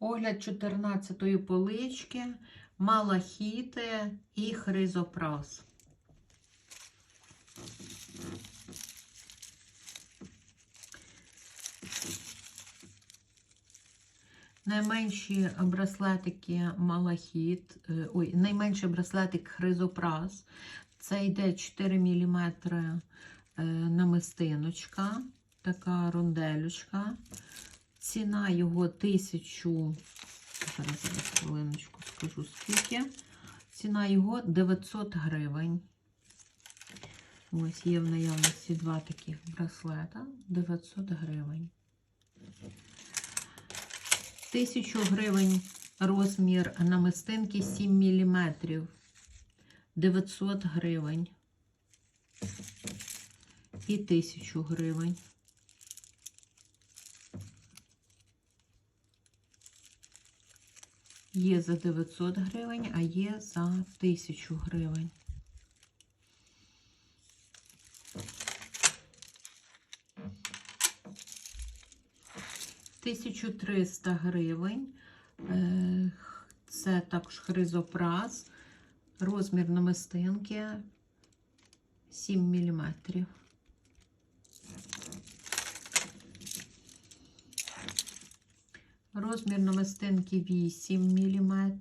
Огляд 14-ї полички, малахіти і хризопрас. Найменші браслетики малахіт, е, ой, найменший браслетик хризопрас. Це йде 4 мм намистиночка, така ронделючка. Ціна його 1000, зараз зараз хвилиночку скажу скільки. Ціна його 900 гривень. Ось є в наявності два таких браслета 900 гривень. 1000 гривень розмір намистинки 7 мм. 900 гривень. І 1000 гривень. Є за 900 гривень, а є за 1000 гривень. Тисячу триста гривень. Е, Це також хризопрас. Розмір намистинки 7 міліметрів. Розмір намистинки 8 мм,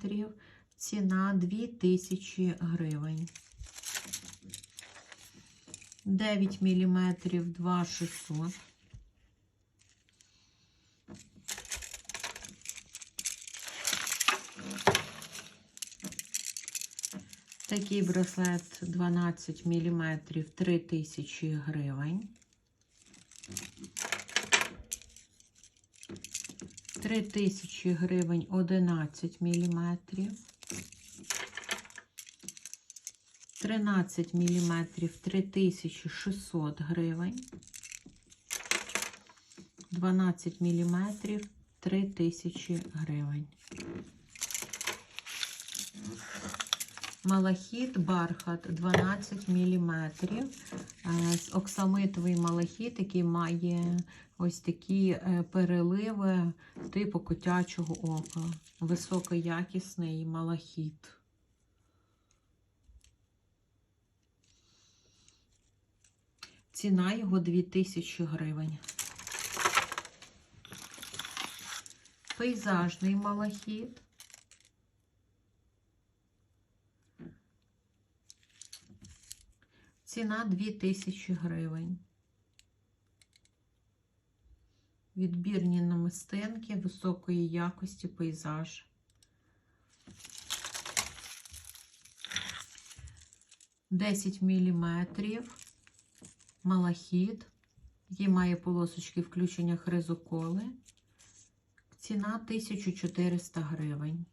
ціна 2000 гривень. 9 мм 2600. Такий браслет 12 мм 3000 гривень. 3000 гривень 11 мм. 13 мм 3600 гривень. 12 мм 3000 гривень. Малахіт бархат 12 мм. Оксамитовий малахіт, який має ось такі е, переливи типу котячого ока. Високоякісний малахіт. Ціна його 2000 гривень. Пейзажний малахіт. Ціна 2000 гривень. Відбірні намистинки високої якості пейзаж. Десять міліметрів. Малахіт. Її має полосочки включення хризоколи. Ціна 1400 гривень.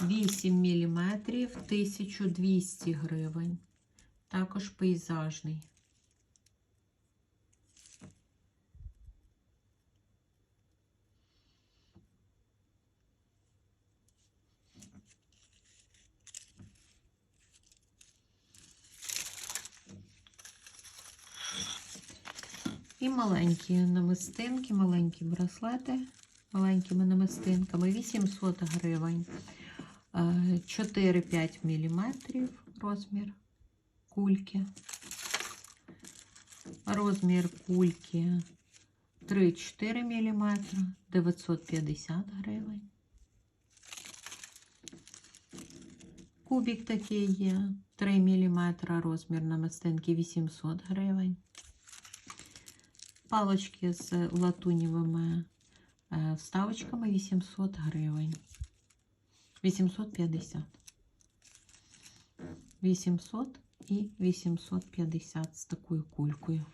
8 мм 1200 гривень. Також пейзажний. І маленькі намистинки, маленькі браслети, маленькими намистинками 800 гривень. 4-5 мм розмір кульки. Розмір кульки 3-4 мм 950 гривень. Кубик такий є 3 мм розмір намистинки 800 гривень. Палочки з латунєвими вставочками 800 гривень. 850. 800 і 850 з такою кулькою.